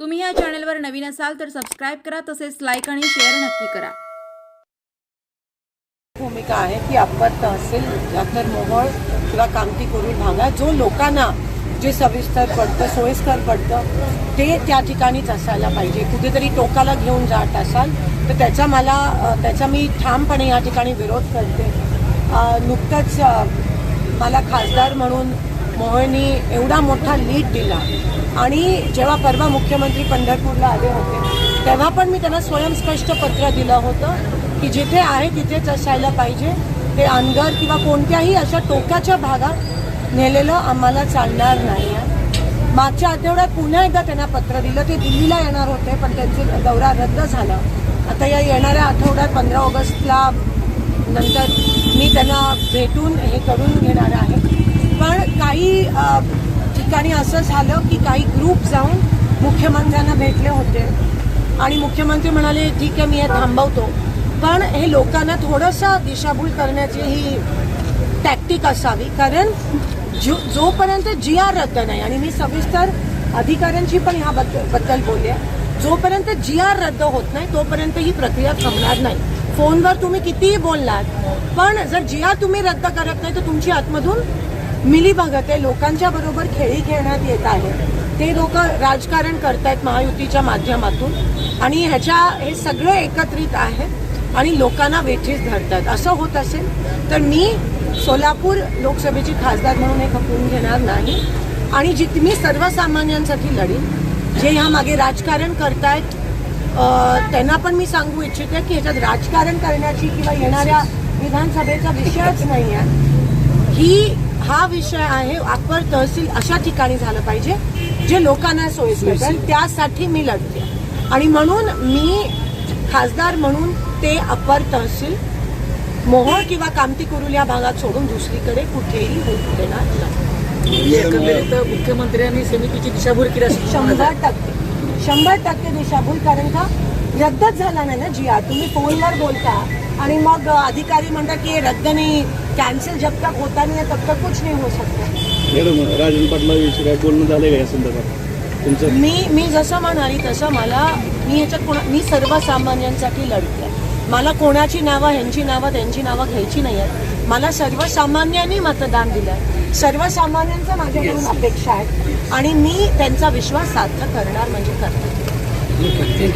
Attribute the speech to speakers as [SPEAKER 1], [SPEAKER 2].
[SPEAKER 1] तुम्ही या चॅनलवर नवीन असाल तर सबस्क्राईब करा तसेच लाईक आणि शेअर नक्की करा.
[SPEAKER 2] भूमिका आहे की आपण तहसील डॉक्टर मोहळ किंवा कामती करून भागा जो लोकांना जे सविस्तर पडतं सोयीस्कर पडतं ते त्या ठिकाणीच असायला पाहिजे. कुठेतरी टोकाला घेऊन जात असाल तर त्याचा मला त्याचा मी ठामपणे या ठिकाणी विरोध करते. नुकतंच मला खासदार म्हणून मोहननी एवढा मोठा लीड दिला. आणि जेव्हा परवा मुख्यमंत्री पंढरपूरला आले होते तेव्हा पण मी त्यांना स्वयंस्पष्ट पत्र दिलं होतं की जिथे आहे तिथेच असायला पाहिजे. ते अनगर किंवा कोणत्याही अशा टोकाच्या भागात नेलेलं आम्हाला चालणार नाही. आहे मागच्या आठवड्यात पुन्हा एकदा त्यांना पत्र दिलं. ते दिल्लीला येणार होते पण त्यांचे दौरा रद्द झाला. आता या येणाऱ्या आठवड्यात पंधरा ऑगस्टला नंतर मी त्यांना भेटून हे करून घेणार आहे. पण काही ठिकाणी असं झालं की काही ग्रुप जाऊन मुख्यमंत्र्यांना भेटले होते. आणि मुख्यमंत्री म्हणाले ठीक आहे मी हे थांबवतो. पण हे लोकांना थोडंसं दिशाभूल करण्याची ही टॅक्टिक असावी. कारण जो जोपर्यंत जी आर रद्द नाही आणि मी सविस्तर अधिकाऱ्यांशी पण ह्याबद्दल बद्दल बोलले जोपर्यंत जी आर रद्द होत नाही तोपर्यंत ही प्रक्रिया थांबणार नाही. फोनवर तुम्ही कितीही बोललात पण जर जी आर तुम्ही रद्द करत नाही तर तुमची आतमधून मिली भगत आहे लोकांच्या बरोबर खेळी खेळण्यात येत आहे. ते लोक राजकारण करतायत महायुतीच्या माध्यमातून आणि ह्याच्या हे सगळं एकत्रित आहे आणि लोकांना वेठीस धरतात. असं होत असेल तर मी सोलापूर लोकसभेची खासदार म्हणून हे खपवून घेणार नाही. आणि जित मी सर्वसामान्यांसाठी लढीन. जे ह्या मागे राजकारण करतायत त्यांना पण मी सांगू इच्छिते की ह्याच्यात राजकारण करण्याची किंवा येणाऱ्या विधानसभेचा विषयच नाही आहे ही हा विषय आहे अप्पर तहसील अशा ठिकाणी झालं पाहिजे जे लोकांना सोयीस्कर. आणि त्यासाठी मी लढते. आणि म्हणून मी खासदार म्हणून ते अप्पर तहसील मोहोळ किंवा कामती कुरुल या भागात सोडून दुसरीकडे कुठेही होऊ देणार नाही.
[SPEAKER 3] एकंदरीत मुख्यमंत्र्यांनी समितीची दिशाभूल केली
[SPEAKER 2] शंभर टक्के. शंभर टक्के दिशाभूल कारण का? रद्दच झाला नाही ना जी आर. तुम्ही फोनवर बोलता. आणि मग अधिकारी म्हणतात की रद्द नाही कॅन्सल जब तक होता नाही है, तब तक कुछ नहीं हो सकता।
[SPEAKER 4] मॅडम राजन पाटलाविषयी काय बोलणं झालंय का या संदर्भात? तुमचं?
[SPEAKER 2] मी मी जसं म्हणाली तसं मला मी ह्याच्यात कोणा मी सर्वसामान्यांसाठी लढते मला कोणाची नावं ह्यांची नावं त्यांची नावं घ्यायची नाही आहेत. मला सर्वसामान्यांनी मतदान दिलं सर्वसामान्यांचं माझ्याकडून अपेक्षा आहे. आणि मी त्यांचा विश्वास सार्थ करणार म्हणजे करते